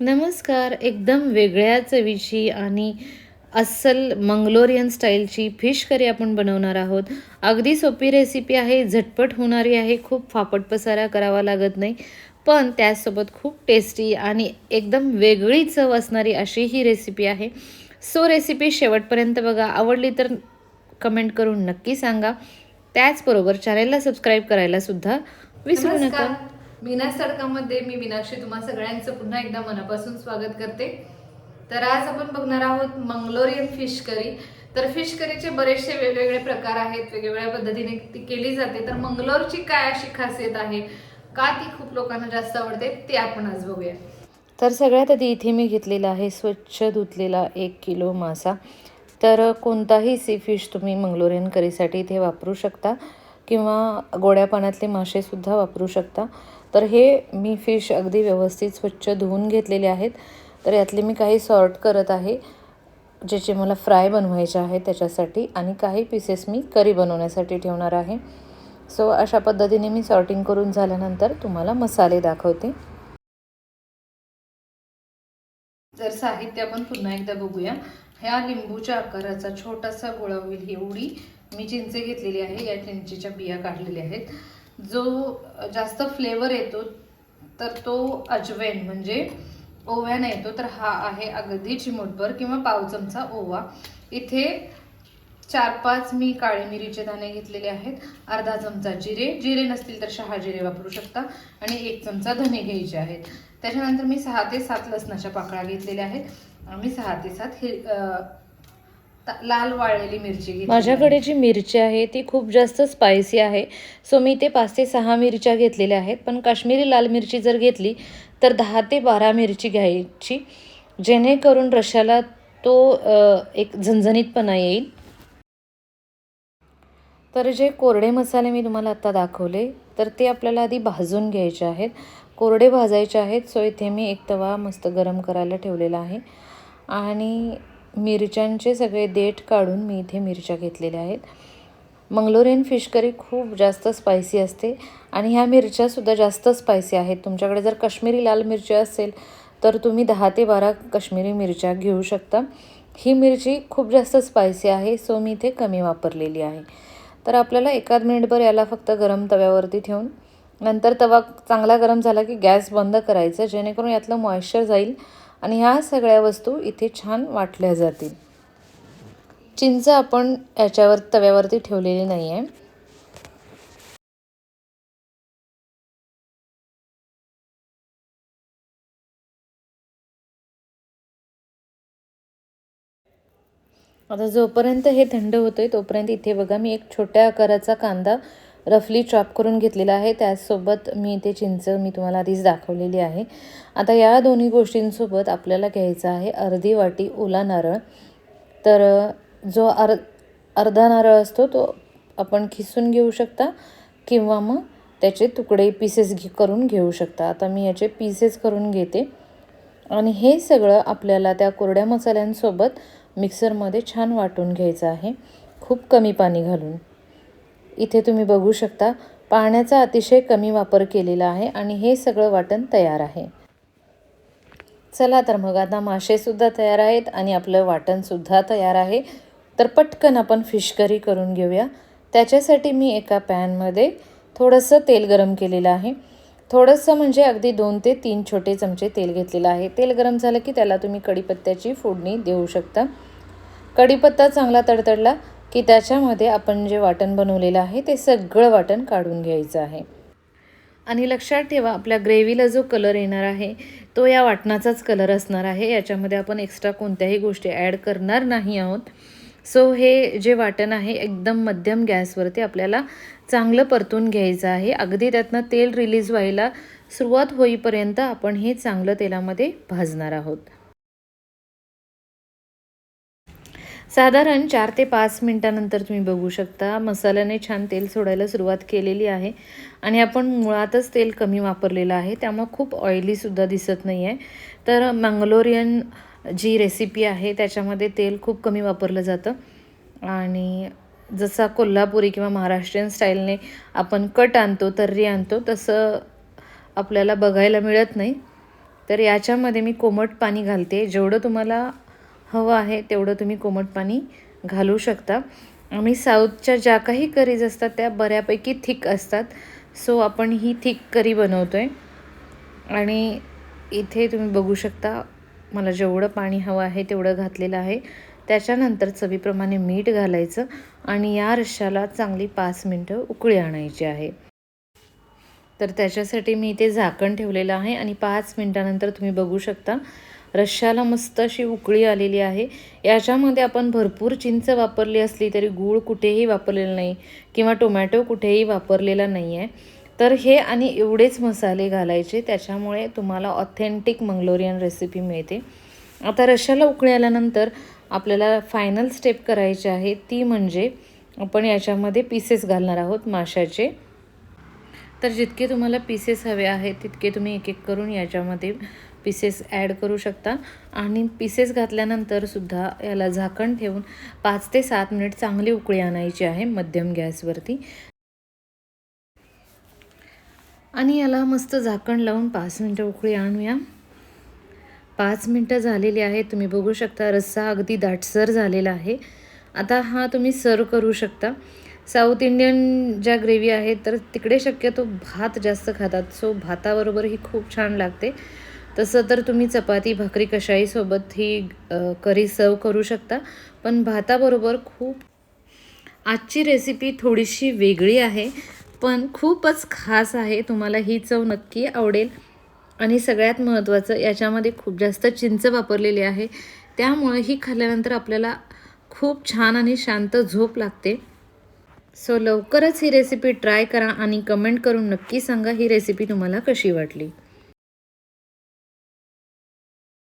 नमस्कार एकदम वेगळ्या चवीची आणि अस्सल मंगलोरियन स्टाईलची फिश करी आपण बनवणार आहोत. अगदी सोपी रेसिपी आहे झटपट होणारी आहे खूप फापट पसारा करावा लागत नाही पण त्याचसोबत खूप टेस्टी आणि एकदम वेगळी चव असणारी अशी ही रेसिपी आहे. सो रेसिपी शेवटपर्यंत बघा आवडली तर कमेंट करून नक्की सांगा. त्याचबरोबर चॅनेलला सबस्क्राईब करायला सुद्धा विसरू नका. मीनास तडकामध्ये मी मीनाक्षी तुम्हा सगळ्यांचं पुन्हा एकदा मनापासून स्वागत करते. तर आज आपण बघणार आहोत मंगलोरियन फिश करी. तर फिश करीचे बरेचसे वेगवेगळे प्रकार आहेत वेगवेगळ्या पद्धतीने ती केली जाते. तर मंगलोरची काय अशी खासियत आहे? का ती खूप लोकांना जास्त आवडते? ते आपण आज बघूया. तर सगळ्यात आधी इथे मी घेतलेला आहे स्वच्छ धुतलेला एक किलो मासा. तर कोणताही सी फिश तुम्ही मंगलोरियन करीसाठी इथे वापरू शकता किंवा गोड्या पाण्यातले मासेसुद्धा वापरू शकता. तर हे मी फिश अगदी व्यवस्थित स्वच्छ धुवून घेतलेले आहेत. तर यातले मी काही सॉर्ट करत आहे ज्याचे मला फ्राय बनवायचे आहे त्याच्यासाठी आणि काही पीसेस मी करी बनवण्यासाठी ठेवणार आहे. सो अशा पद्धतीने मी सॉर्टिंग करून झाल्यानंतर तुम्हाला मसाले दाखवते. जर साहित्य आपण पुन्हा एकदा बघूया. ह्या लिंबूच्या आकाराचा छोटासा गोळा होईल. एवढी मी चिंचे घेतलेली आहे. या चिंचेच्या बिया काढलेल्या आहेत. जो जास्त फ्लेवर येतो तर तो अजवैन म्हणजे ओव्याने येतो तर हा आहे अगदी चिमूटभर किंवा पाव चमचा ओवा. इथे चार पाच मी काळे मिरीचे दाणे घेतलेले आहेत अर्धा चमचा जिरे जिरे नसतील तर शहा जिरे वापरू शकता आणि एक चमचा धने घ्यायचे आहेत. त्याच्यानंतर मी सहा ते सात लसणाच्या पाकळ्या घेतलेल्या आहेत. आणि सहा ते सात हिर लाल वाळलेली मिरची माझ्याकडे जी मिरची आहे ती खूप जास्त स्पायसी आहे. सो मी ते पाच ते सहा मिरच्या घेतलेल्या आहेत. पण काश्मीरी लाल मिरची जर घेतली तर दहा ते बारा मिरची घ्यायची. जेणेकरून रशाला तो एक झणझणीतपणा येईल. तर जे कोरडे मसाले मी तुम्हाला आत्ता दाखवले तर ते आपल्याला आधी भाजून घ्यायचे आहेत. कोरडे भाजायचे आहेत. सो इथे मी एक तवा मस्त गरम करायला ठेवलेला आहे. आणि मिरच्यांचे सगळे देठ काढून मी इथे मिरच्या घेतलेल्या आहेत. मंगलोरियन फिश करी खूप जास्त स्पायसी असते आणि ह्या मिरच्यासुद्धा जास्त स्पायसी आहेत. तुमच्याकडे जर काश्मीरी लाल मिरची असेल तर तुम्ही दहा ते बारा काश्मीरी मिरच्या घेऊ शकता. ही मिरची खूप जास्त स्पायसी आहे सो मी इथे कमी वापरलेली आहे. तर आपल्याला एकाद मिनिटभर याला फक्त गरम तव्यावरती ठेवून नंतर तवा चांगला गरम झाला की गॅस बंद करायचं जेणेकरून यातलं मॉइश्चर जाईल. आणि ह्या सगळ्या वस्तू इथे छान वाटल्या जातील. चिंच आपण याच्यावर तव्यावरती ठेवलेली नाही आहे आता जोपर्यंत हे थंड होतं आहे तोपर्यंत इथे बघा मी एक छोट्या आकाराचा कांदा रफली चॉप करून घेतलेला आहे. त्याचसोबत मी इथे चिंच मी तुम्हाला आधीच दाखवलेली आहे. आता या दोन्ही गोष्टींसोबत आपल्याला घ्यायचं आहे अर्धी वाटी ओला नारळ. तर जो अर अर्धा नारळ असतो तो आपण खिसून घेऊ शकता किंवा मग त्याचे तुकडे पीसेस घे करून घेऊ शकता. आता मी याचे पीसेस करून घेते. आणि हे सगळं आपल्याला त्या कोरड्या मसाल्यांसोबत मिक्सरमध्ये छान वाटून घ्यायचं आहे. खूप कमी पाणी घालून. इथे तुम्ही बघू शकता पाण्याचा अतिशय कमी वापर केलेला आहे आणि हे सगळं वाटण तयार आहे. चला तर मग आता मासेसुद्धा तयार आहेत आणि आपलं वाटणसुद्धा तयार आहे. तर पटकन आपण फिश करी करून घेऊया. त्याच्यासाठी मी एका पॅनमध्ये थोडंसं तेल गरम केलेलं आहे. थोडंसं म्हणजे अगदी दोन ते तीन छोटे चमचे तेल घेतलेलं आहे. तेल गरम झालं की त्याला तुम्ही कढीपत्त्याची फोडणी देऊ शकता. कढीपत्ता चांगला तडतडला की त्याच्यामध्ये आपण जे वाटण बनवलेलं आहे ते सगळं वाटण काढून घ्यायचं आहे. आणि लक्षात ठेवा आपल्या ग्रेव्हीला जो कलर येणार आहे तो या वाटणाचाच कलर असणार आहे. याच्यामध्ये आपण एक्स्ट्रा कोणत्याही गोष्टी ॲड करणार नाही आहोत. सो हे जे वाटण आहे एकदम मध्यम गॅसवरती आपल्याला चांगलं परतून घ्यायचं आहे. अगदी त्यातनं तेल रिलीज व्हायला सुरुवात होईपर्यंत आपण हे चांगलं तेलामध्ये भाजणार आहोत. साधारण चार ते पाच मिनटानंतर तुम्ही बघू शकता. मसाल्याने छान तेल सोडायला सुरुवात केलेली आहे. आणि आपण मुळातच तेल कमी वापरलेलं आहे. त्यामुळं खूप ऑइलीसुद्धा दिसत नाही आहे तर मंगलोरियन जी रेसिपी आहे त्याच्यामध्ये तेल खूप कमी वापरलं जातं. आणि जसा कोल्हापुरी किंवा महाराष्ट्रीयन स्टाईलने आपण कट आणतो तर्री आणतो तसं आपल्याला बघायला मिळत नाही. तर याच्यामध्ये मी कोमट पाणी घालते. जेवढं तुम्हाला हवं आहे तेवढं तुम्ही कोमट पाणी घालू शकता. आणि साऊथच्या ज्या काही करीज असतात त्या बऱ्यापैकी थिक असतात. सो आपण ही थिक करी बनवतो आहे आणि इथे तुम्ही बघू शकता मला जेवढं पाणी हवं आहे तेवढं घातलेलं आहे. त्याच्यानंतर चवीप्रमाणे मीठ घालायचं आणि या रश्श्याला चांगली पाच मिनटं उकळी आणायची आहे. तर त्याच्यासाठी मी इथे झाकण ठेवलेलं आहे आणि पाच मिनटानंतर तुम्ही बघू शकता रश्श्याला मस्त अशी उकळी आलेली आहे. याच्यामध्ये आपण भरपूर चिंच वापरली असली तरी गूळ कुठेही वापरलेला नाही किंवा टोमॅटो कुठेही वापरलेला नाही आहे तर हे आणि एवढेच मसाले घालायचे त्याच्यामुळे तुम्हाला ऑथेंटिक मंगलोरियन रेसिपी मिळते. आता रश्श्याला उकळी आल्यानंतर आपल्याला फायनल स्टेप करायची आहे ती म्हणजे आपण याच्यामध्ये पीसेस घालणार आहोत माशाचे. तर जितके तुम्हाला पीसेस हवे आहेत तितके तुम्ही एक एक करून याच्यामध्ये पीसेस ॲड करू शकता. आणि पीसेस घातल्यानंतर सुद्धा याला झाकण ठेवून पाच ते सात मिनिट चांगली उकळी आणायची आहे मध्यम गॅसवरती आणि याला मस्त झाकण लावून पाच मिनटं उकळी आणूया. पाच मिनटं झालेली आहे तुम्ही बघू शकता रस्सा अगदी दाटसर झालेला आहे. आता हा तुम्ही सर्व करू शकता. साऊथ इंडियन ज्या ग्रेव्ही आहेत तर तिकडे शक्यतो भात जास्त खातात. सो भाताबरोबर ही खूप छान लागते. तसं तर तुम्ही चपाती भाकरी कशाईसोबत ही करी सर्व करू शकता. पण भाताबरोबर खूप आजची रेसिपी थोडीशी वेगळी आहे पण खूपच खास आहे. तुम्हाला ही चव नक्की आवडेल. आणि सगळ्यात महत्त्वाचं याच्यामध्ये खूप जास्त चिंच वापरलेली आहे. त्यामुळे ही खाल्ल्यानंतर आपल्याला खूप छान आणि शांत झोप लागते. सो लवकरच ही रेसिपी ट्राय करा आणि कमेंट करून नक्की सांगा ही रेसिपी तुम्हाला कशी वाटली.